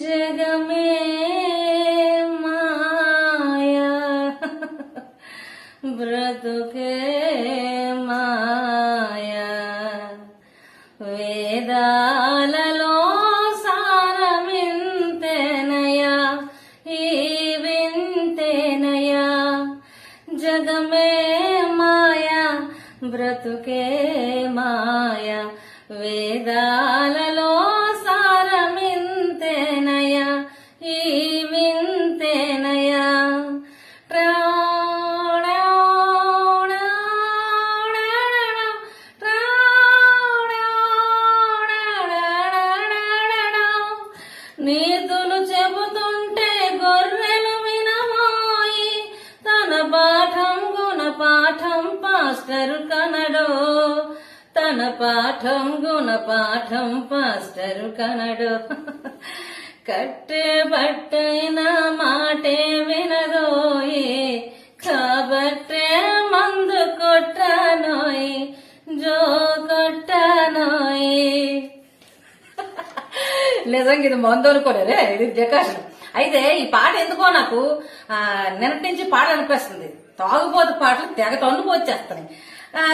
జగమే మాయా. బ్రతుకే మాయా. వేదాలలో సారమింతేనయా. ఈ వింతేనయా. జగమే మాయా. బ్రతుకే మాయా. వేదాలలో నీతులు చెబుతుంటే గొర్రెలు వినమోయి తన పాఠం గుణ పాఠం పాస్టరు కనడో. తన పాఠం గుణ పాఠం పాస్టరు కనడో. కట్టే బట్టైనా నిజంగా ఇది మందు అనుకోలేదే ఇది జకాశం అయితే ఈ పాట ఎందుకో నాకు ఆ, నిన్నటి నుంచి పాట అనిపిస్తుంది. తాగుబోతు పాటలు తెగ తన్నుకు వచ్చేస్తాయి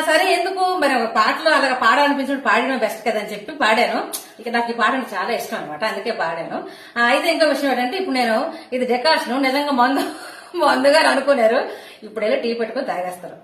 సరే ఎందుకు? మరి ఒక పాటలు అలాగ పాడాలనిపించినప్పుడు పాడడం బెస్ట్ కదా అని చెప్పి పాడాను. ఇక నాకు ఈ పాట చాలా ఇష్టం అనమాట అందుకే పాడాను. అయితే ఇంకో విషయం ఏంటంటే ఇప్పుడు నేను ఇది డెకాషన్ నిజంగా మందు మందుగారు అనుకున్నారు ఇప్పుడు వెళ్ళి టీ పెట్టుకొని తాగేస్తారు.